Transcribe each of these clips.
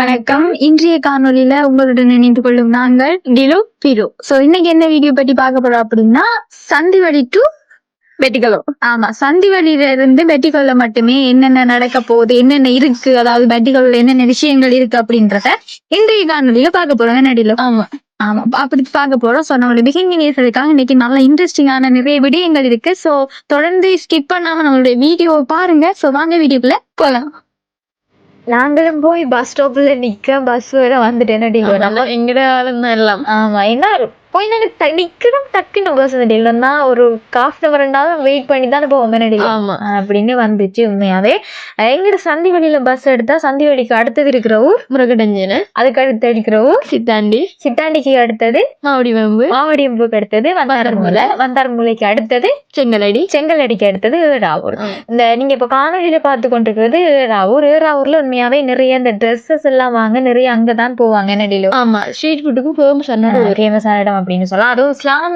வணக்கம். இன்றைய காணொளியில உங்களுடன் இணைந்து கொள்ளும் நாங்கள் டிலு பிரு சோ இன்னைக்கு என்ன வீடியோ பத்தி பார்க்க போறோம் அப்படின்னா சந்திவழி டு வெட்டிக்கலோ ஆமா சந்திவழியில இருந்து வெட்டிக்கல்ல மட்டுமே என்னென்ன நடக்க போகுது என்னென்ன இருக்கு அதாவது வெட்டிக்கல்ல என்னென்ன விஷயங்கள் இருக்கு அப்படின்றத இன்றைய காணொளியில பார்க்க போறோம். நடில ஆமா. ஆமா அப்படி பார்க்க போறோம். சோ நம்மளுடைய பிகினியர்ஸுக்காக இன்னைக்கு நல்ல இன்ட்ரெஸ்டிங்கான நிறைய விடயங்கள் இருக்கு. சோ தொடர்ந்து ஸ்கிப் பண்ணாம நம்மளுடைய வீடியோவை பாருங்க. சோ வாங்க வீடியோக்குள்ள போலாம். நாங்களும் போய் பஸ் ஸ்டாப்ல நிக்க பஸ் வேற வந்துட்டேன் நடிகை நம்ம எங்கட எல்லாம். ஆமா என்ன போய் நாங்க த- நிக்கிறோம் டக்குன்னு பஸ் இல்லைன்னா ஒரு காஃப் ஹவர் ரெண்டாவது வெயிட் பண்ணி தானே போவோம் நடிகை ஆமா. அப்படின்னு வந்துச்சு உண்மையாவே. எங்கிட்ட சந்தி வழியில பஸ் எடுத்தா சந்தி வழிக்கு அடுத்தது இருக்கிற ஊர்? முருகடஞ்சன. அதுக்கு அடுத்து இருக்கிற ஊர்? சித்தாண்டி. சித்தாண்டிக்கு அடுத்தது? மாவடி வம்பு. மாவடியம்புக்கு அடுத்தது வந்தாரமூலை. வந்தாரமூலைக்கு அடுத்தது செங்கலடி. செங்கலடிக்கு அடுத்தது ஏறாவூர் இந்த நீங்க இப்ப காணொலியில பார்த்து கொண்டிருக்கிறது ஏறாவூர் ஏறாவூர்ல உண்மையாவே நிறைய இந்த ட்ரெஸ்ஸஸ் எல்லாம் வாங்க நிறைய அங்கதான் போவாங்க நடிலும் ஆமா ஸ்ட்ரீட் ஃபுட்டுக்கு ஃபேமஸ் அண்ணா ஃபேமஸான இடம். அப்படின்னு சொல்லலாம். அதுவும் இஸ்லாம்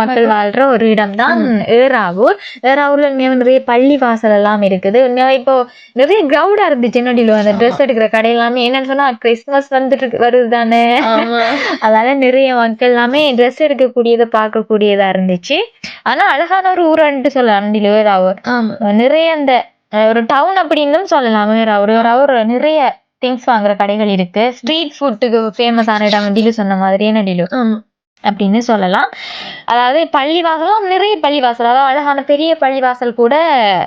மக்கள் வாழ்ற ஒரு இடம் தான் ஏறாவூர். ஏறாவூர்ல நிறைய பள்ளி வாசல் எல்லாம் இருக்குது. இப்போ நிறைய கிரௌடா இருந்துச்சு நடிலும் அந்த ட்ரெஸ் எடுக்கிற கடை எல்லாமே. என்னன்னு சொன்னா கிறிஸ்துமஸ் வந்துட்டு வருது தானே அதனால நிறைய மக்கள் எல்லாமே ட்ரெஸ் எடுக்கக்கூடியதை பார்க்கக்கூடியதா இருந்துச்சு. ஆனா அழகான ஒரு ஊரன்ட்டு சொல்லலாம் நடிலும் ஏறாவூர். நிறைய அந்த ஒரு டவுன் அப்படின்னு சொல்லலாம் ஒரு ஒரு நிறைய திங்ஸ் வாங்குற கடைகள் இருக்கு. ஸ்ட்ரீட் ஃபுட்டுக்கு ஃபேமஸான இடம் டிலு சொன்ன மாதிரி என்ன டிலு ஆமா. அப்படின்னு சொல்லலாம். அதாவது பள்ளிவாசலும் நிறைய பள்ளிவாசல் அதாவது அழகான பெரிய பள்ளிவாசல் கூட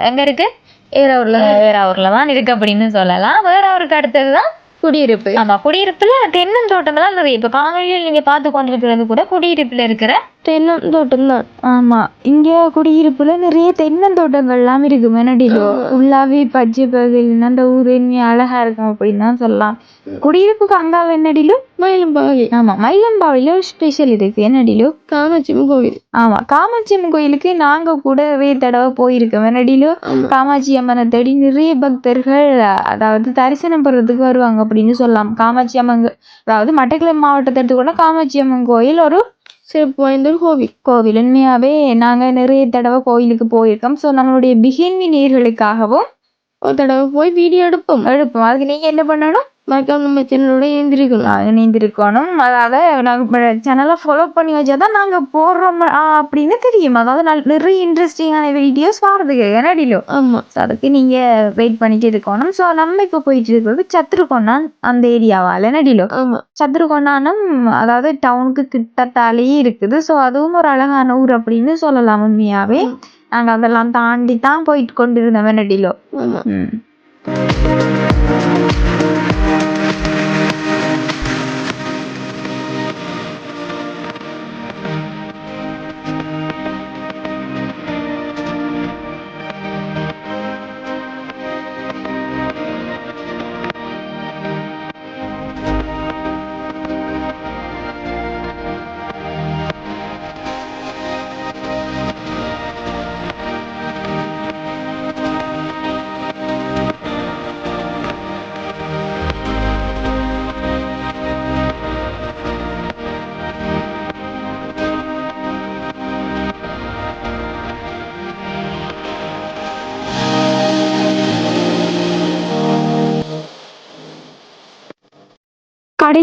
எங்க இருக்கு? ஏறாவூர்ல. வேறாவூர்ல தான் இருக்கு அப்படின்னு சொல்லலாம். வேறாவூருக்கு அடுத்ததுதான்? குடியிருப்பு. ஆமா குடியிருப்புல தென்னந்தோட்டம் எல்லாம் நிறைய. இப்ப காணொலியில் நீங்க பார்த்து கொண்டிருக்கிறது கூட குடியிருப்புல இருக்கிற தென்னந்தோட்டம் தான் ஆமா இங்க குடியிருப்புல நிறைய தென்னந்தோட்டங்கள் எல்லாம் இருக்கு மெனடிலோ ஃபுல்லாவே பச்சை பகுதியில் அந்த ஊர் இனிமே அழகா இருக்கும் அப்படின்னு தான் சொல்லலாம் குடியிருப்புக்கு அங்கால என்னடிலோ? மயிலம்பாவை ஆமா மயிலம்பாவில ஒரு ஸ்பெஷல் இருக்கு. என்னடிலோ? காமாட்சியம்மன் கோவில். ஆமா காமாட்சி அம்மன் கோயிலுக்கு நாங்க கூட நிறைய தடவை போயிருக்கோம். ஆமா. காமாட்சி அம்மனை தேடி நிறைய பக்தர்கள் அதாவது தரிசனம் பெறதுக்கு வருவாங்க அப்படின்னு சொல்லலாம். காமாட்சி அம்மன் அதாவது மட்டக்களப்பு மாவட்டத்தை எடுத்துக்கொண்டா காமாட்சி அம்மன் கோயில் ஒரு சிறப்பு வாய்ந்த ஒரு கோவில் கோவில். உண்மையாகவே நாங்கள் நிறைய தடவை கோயிலுக்கு போயிருக்கோம். ஸோ நம்மளுடைய பிகின்வி நேர்களுக்காகவும் ஒரு தடவை போய் வீடியோ எடுப்போம். எடுப்போம். அதுக்கு நீங்கள் என்ன பண்ணணும்? மறக்காம நம்ம சேனலோட எழுந்திருக்கணும் இணைந்திருக்கணும். அதாவது நாங்கள் சேனலை ஃபாலோ பண்ணி வச்சாதான் நாங்க போடுறோம் ஆ, அப்படின்னு தெரியும். அதாவது நிறைய இன்ட்ரெஸ்டிங்கான வீடியோஸ் வரதுக்கு என்னடிலோ ஆமா. ஸோ அதுக்கு நீங்க வெயிட் பண்ணிட்டு இருக்கணும். ஸோ நம்ம இப்போ போயிட்டு இருக்கிறது சத்ருகொண்டான் அந்த ஏரியாவால் என்னடிலோ ஆமா. சத்ருகொண்டானம் அதாவது டவுனுக்கு கிட்டத்தாலேயே இருக்குது. ஸோ அதுவும் ஒரு அழகான ஊர் அப்படின்னு சொல்லலாம் உண்மையாவே. ம். நாங்க அதெல்லாம் தாண்டி தான் போயிட்டு கொண்டு இருந்தோம் வெனடிலோ ஆமா.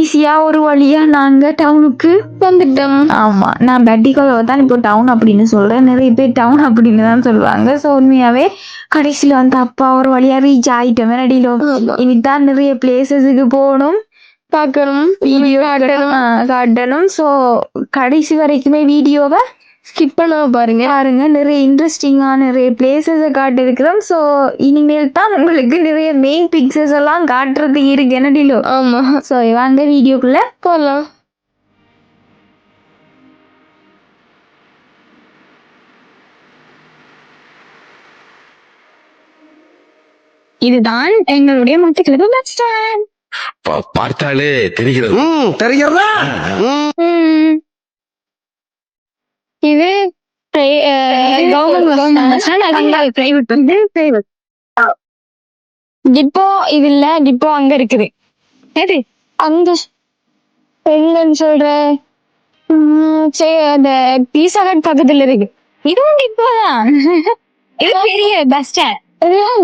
கடைசியா ஒரு வழியா நாங்க டவுனுக்கு வந்துட்டோம். ஆமா நான் பெட்டிக்கோவை தான் இப்போ டவுன் அப்படின்னு சொல்றேன். நிறைய பேர் டவுன் அப்படின்னு தான் சொல்லுவாங்க. ஸோ உண்மையாவே கடைசியில வந்து அப்பா ஒரு வழியா ரீச் ஆயிட்டோம் வெனடிலோ ஆமா. இனிதான் நிறைய பிளேசஸுக்கு போகணும். பார்க்கணும். வீடியோ காட்டணும். ஸோ கடைசி வரைக்குமே வீடியோவை ஸ்கிப் பண்ணாம பாருங்க. பாருங்க நிறைய இன்ட்ரெஸ்டிங்கான நிறைய பிளேசஸை காட்டிருக்கிறோம் ஸோ இனிமேல் தான் உங்களுக்கு நிறைய மெயின் பிக்சர்ஸ் எல்லாம் காட்டுறது இருக்கு. என்னடிலோ ஆமா. ஸோ வாங்க வீடியோக்குள்ள போலாம். இதுதான் எங்களுடைய மட்டக்கிழப்பு பஸ் ஸ்டாண்ட் பா- பார்த்தாலே தெரிகிறது. ம் தெரிகிறதா? ம். இது கவர்மெண்ட் பிரைவேட் வந்து பிரைவேட் டிப்போ இது இல்ல டிப்போ அங்க இருக்குது. எது? அந்த எங்கன்னு சொல்ற? உம், சரி அந்த பீஸா ஹட் பக்கத்துல இருக்கு. இதுவும் டிப்போ தான். இது பெரிய bus stand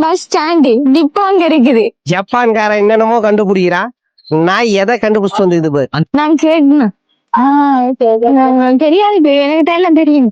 bus stand depot அங்க இருக்குது. ஜப்பான்காரன் என்னென்னமோ கண்டுபிடிக்கிறான். நான் எதை கண்டுபிடிச்சு வந்து இது பாரு. நான். நான் தெரியாது எனக்கு எல்லாம் தெரியும்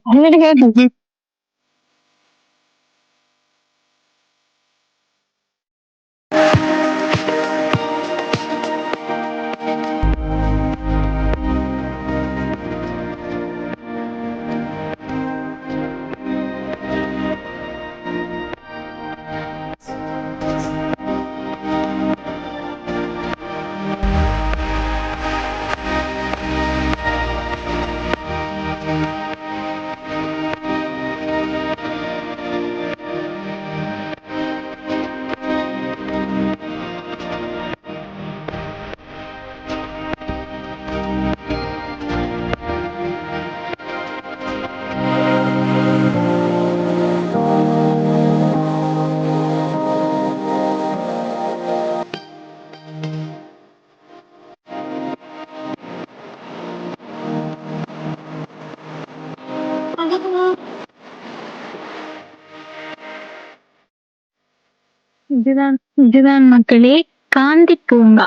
இதுதான் இதுதான் மக்களே காந்தி பூங்கா.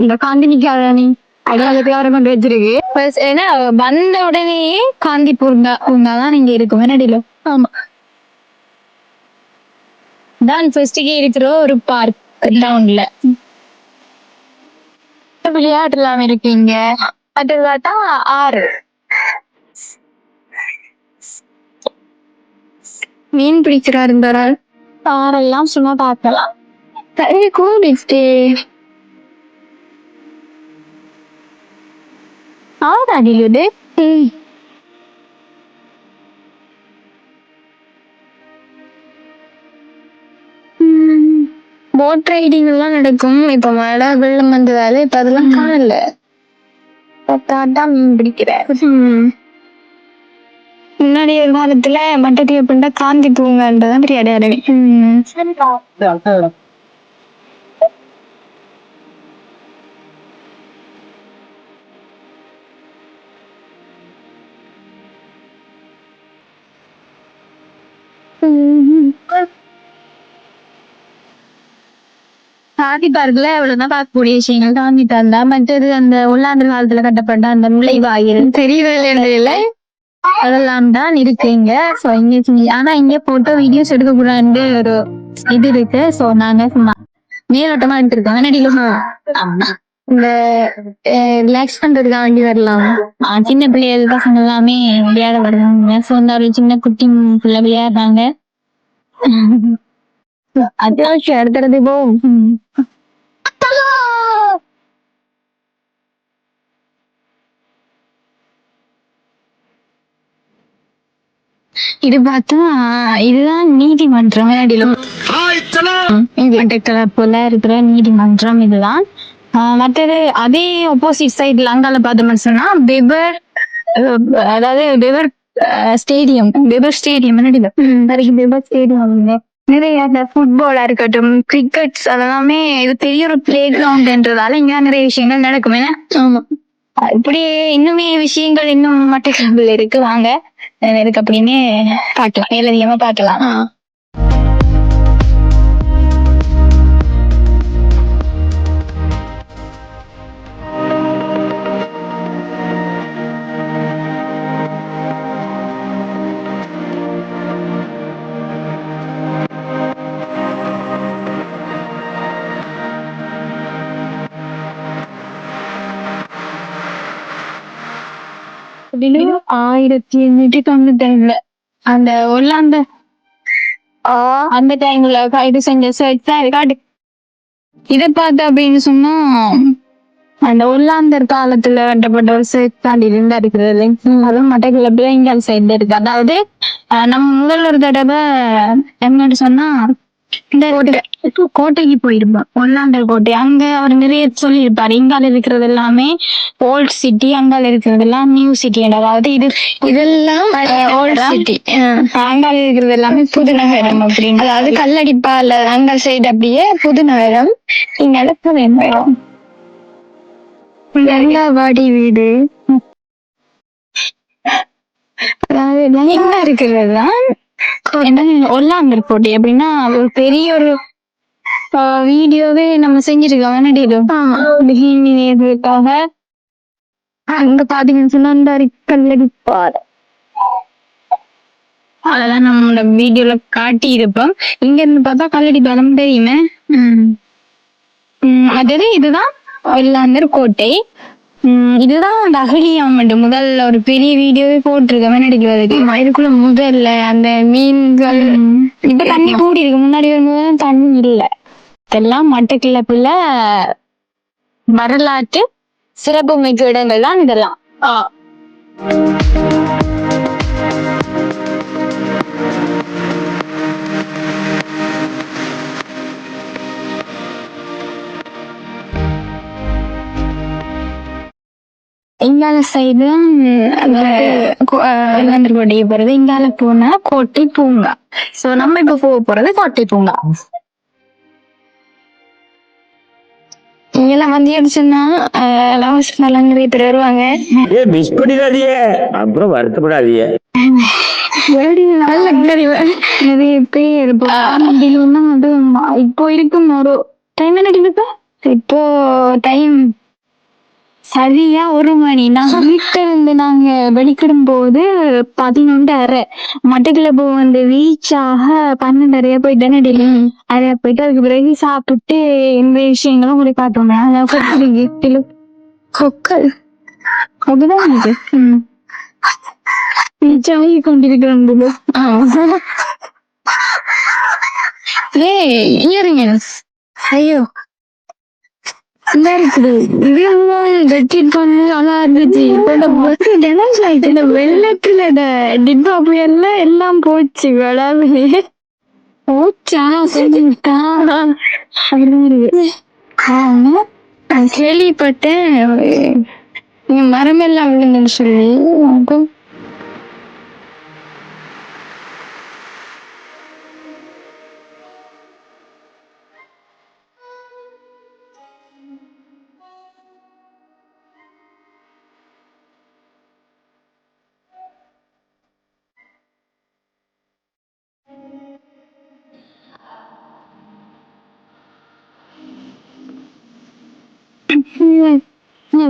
இந்த காந்தி நிக்காத நீ? அடையாளத்தை யாரை கொண்டு வச்சிருக்கு. ஏன்னா வந்த உடனேயே காந்தி பூங்கா பூங்கா தான் நீங்க இருக்கும் என்னடிலோ ஆமா. தான் ஃபர்ஸ்டுக்கே இருக்கிற ஒரு பார்க் டவுன்ல விளையாட்டுலாம் இருக்கீங்க. அது பார்த்தா ஆறு. மீன் பிடிக்கிறா இருந்தாரால் ஆறெல்லாம் சும்மா பார்க்கலாம் தண்ணி கூடிச்சு ஆறு அடிக்குது போட் ரைடிங் எல்லாம் நடக்கும். இப்ப மழை வெள்ளம் வந்ததால இப்ப அதெல்லாம் காணல. தாத்தா மீன் பிடிக்கிறார் முன்னாடி ஒரு காலத்துல மட்டத்தி அப்படின்னா காந்தி பூங்கான்றதான் பெரிய அடையாளமே காந்தி பார்க்ல அவ்வளவுதான் பார்க்கக்கூடிய விஷயங்கள். காந்தி தாண்டா மற்றது அந்த உள்ளாண்டு காலத்துல கட்டப்பட்ட அந்த நுழைவாயில். தெரியல அதெல்லாம் தான் இருக்குங்க. சோ இங்க ஆனா இங்க போட்டோ வீடியோஸ் எடுக்க கூடாதுன்னு ஒரு இது இருக்கு. சோ நாங்க சும்மா மேலோட்டமா எடுத்திருக்கோம். நடிலும் இந்த ரிலாக்ஸ் பண்றதுக்காக வேண்டி வரலாம். சின்ன பிள்ளைகள் பசங்க எல்லாமே விளையாட வருவாங்க. சோ இந்த ஒரு சின்ன குட்டி பிள்ளை விளையாடுறாங்க. அத்தியாவசியம் அடுத்தது போகும் இது பார்த்தா இதுதான் நீதிமன்றம் கலர் போல இருக்கிற நீதிமன்றம் இதுதான். மற்றது அதே ஆப்போசிட் சைடுல அங்கால பார்த்தோம்னு சொன்னா பெபர் அதாவது பெபர் ஸ்டேடியம் பெபர் ஸ்டேடியம் வரைக்கும் பெபர் ஸ்டேடியம் நிறைய அந்த ஃபுட்பாலா இருக்கட்டும் கிரிக்கெட்ஸ் அதெல்லாமே இது பெரிய ஒரு பிளே கிரவுண்ட்ன்றதால இங்க நிறைய விஷயங்கள் நடக்கும் ஏன்னா ஆமா. இப்படி இன்னுமே விஷயங்கள் இன்னும் மட்டக்களப்பில் இருக்கு. வாங்க. இருக்கு அப்படின்னு பார்க்கலாம். மேலதிகமா பார்க்கலாம். ஆயிரத்தி எண்ணூத்தி தொண்ணூத்தி ஏழுல அந்த ஒல்லாந்த அந்த டைம்ல இது செஞ்ச சர்ச் தான் இருக்காடு இத பார்த்து அப்படின்னு சொன்னா அந்த ஒல்லாந்தர் காலத்துல கட்டப்பட்ட ஒரு சர்ச் தான் இருந்தா இருக்கிறது அதுவும் மட்டக்கிழப்புல இங்க சைட்ல இருக்கு. அதாவது நம்ம முதல்ல ஒரு தடவை என்னன்னு சொன்னா இந்த கோட்டை- கோட்டைக்கு போயிருப்போம் ஒல்லாந்தர் கோட்டை. அங்க அவர் நிறைய சொல்லியிருப்பாரு. இங்கால இருக்கிறது எல்லாமே ஓல்ட் சிட்டி அங்கால இருக்கிறது எல்லாம் நியூ சிட்டி அதாவது இது இதெல்லாம் ஓல்ட் சிட்டி அங்கால இருக்கிறது எல்லாமே புது நகரம் அப்படின்னு அதாவது கல்லடிப்பால அங்க சைடு அப்படியே புது நகரம் இங்க இடத்துல என்ன? வாடி வீடு. அதாவது இருக்கிறது தான்? என்ன ஒல்லாந்தர் கோட்டை அப்படின்னா ஒரு பெரிய ஒரு வீடியோவே நம்ம செஞ்சிருக்கோம். நேர்களுக்காக அங்க பாத்தீங்கன்னு சொன்னா அந்த கல்லடி பாறை அதெல்லாம் நம்மளோட வீடியோல காட்டி இருப்போம் இங்க இருந்து பார்த்தா கல்லடி பாலம் தெரியுமே? அதாவது இதுதான்? வெள்ளாந்தர் கோட்டை. உம் இதுதான் அந்த அகழியாமண்டு முதல்ல ஒரு பெரிய வீடியோவே போட்டிருக்கேன் வேணடிக்கிறதுக்கு இதுக்குள்ள முதல்ல அந்த மீன்கள் இப்ப தண்ணி கூடி இருக்கு முன்னாடி வரும்போது தண்ணி இல்ல. இதெல்லாம் மட்டக்கிழப்புல வரலாற்று சிறப்புமிக்க இடங்கள் தான் இதெல்லாம். இங்கால சைடு கோட்டையை போறது இங்கால போனா கோட்டை பூங்கா. சோ நம்ம இப்ப போக போறது கோட்டை பூங்கா. இங்கெல்லாம் வந்து எடுச்சுன்னா லவர்ஸ்லாம் நிறைய பேர் வருவாங்க. ஏ மிஸ் பண்ணிடாதீங்க. அப்புறம் வருத்தப்படாதீங்க. நல்ல நிறைய பேர் இப்போ அப்படின்னா வந்து இப்போ இருக்கும் ஒரு டைம் என்ன இப்போ? டைம் சரியா ஒரு மணி. நாங்க வீட்டுல இருந்து நாங்க வெளிக்கிடும் போது பதினொன்று அரை. மட்டக்கிழப்பு வந்து ரீச் ஆக பன்னெண்டரையா போயிட்டேன்னு டெல்லி அதை போயிட்டு அதுக்கு பிறகு சாப்பிட்டு இந்த விஷயங்களும் உங்களுக்கு காட்டுவோம். அதான் கிஃப்டில் கொக்கல். அதுதான் இது. ம். ரீச் ஆகி கொண்டிருக்கிறோம் ஏய் இயரிங்ஸ் ஐயோ. இந்த இருக்குது வெட்டிட் பண்ணி நல்லா இருந்துச்சு. ஆயிடுச்சு இந்த வெள்ளத்துல இந்த டிப்பா புயல்ல எல்லாம் போச்சு விளாவே போச்சா நான் கேள்விப்பட்டேன். இங்க மரம் எல்லாம் விழுந்துன்னு சொல்லி.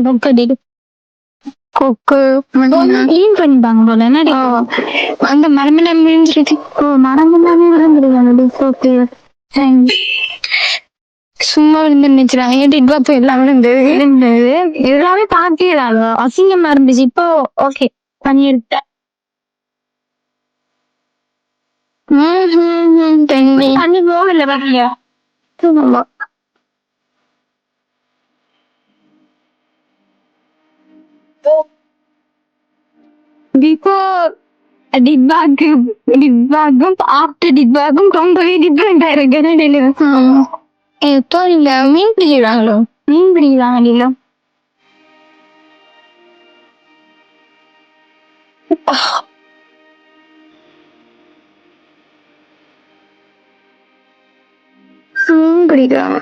கொக்கடி கொக்கு கிளீன் பண்ணிப்பாங்க போல என்னடி? அந்த மரம் எல்லாம் விழுந்துருக்கு ஓ மரம் எல்லாமே விழுந்துருக்கு கொக்கு சும்மா விழுந்து நினைச்சுறாங்க ஏன் டிட்வா எல்லாம் விழுந்தது. விழுந்தது எல்லாமே பாக்கிறாங்க அசிங்கமா இருந்துச்சு. இப்போ ஓகே பண்ணி எடுத்தேன் தண்ணி. தண்ணி போகல பாருங்க ஆமா பிஃபோர் டிப்பாகும் டிப்பாகும் ஆஃப்டர் டிப்பாகும் ரொம்பவே டிஃப்ரெண்ட் ஆயிருக்கு இல்ல மீன் பிடிக்கிறாங்களோ? மீன் பிடிக்கிறாங்க இல்ல மீன் பிடிக்கிறாங்க.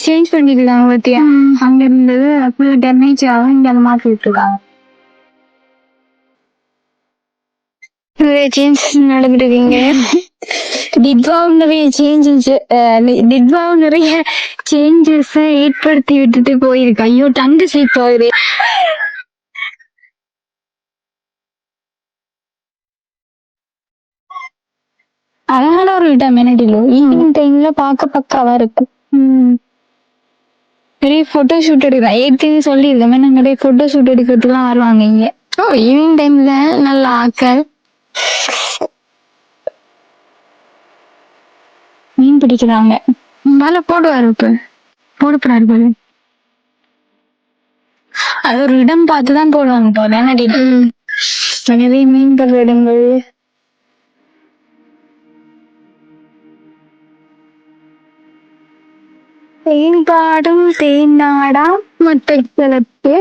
சேஞ்ச் பண்ணிருக்காங்க பத்தியா? அங்க இருந்தது ஃபுல்லா டேமேஜ் ஆகும் இங்க அதை மாத்தி விட்டுருக்காங்க சேஞ்சஸ் நடந்துருக்கீங்க. டிட்வாவும் நிறைய சேஞ்சஸ் டிட்வாவும் நிறைய சேஞ்சஸ் ஏற்படுத்தி விட்டுட்டு போயிருக்கு. ஐயோ டங்கு ஸ்லிப் ஆகுது. அழகான ஒரு இடம் என்னடிலோ ஈவினிங் டைம்ல பார்க்க பக்காவா இருக்கும். நிறைய போட்டோ ஷூட் எடுக்கிறேன் ஏற்கனவே சொல்லியிருக்கேன். நாங்க நிறைய போட்டோ ஷூட் எடுக்கிறதுக்குலாம் வருவாங்க இங்க. ஓ ஈவினிங் டைம்ல நல்ல ஆக்கள். மீன் பிடிக்கிறாங்க. மேல போடுவாரு இப்ப. போடப்படாது போல அது ஒரு இடம் பார்த்துதான் போடுவாங்க போல என்னடி நிறைய மீன் படுற இடங்கள் தேன்பாடும் தேனாடா மட்டக்கிழப்பு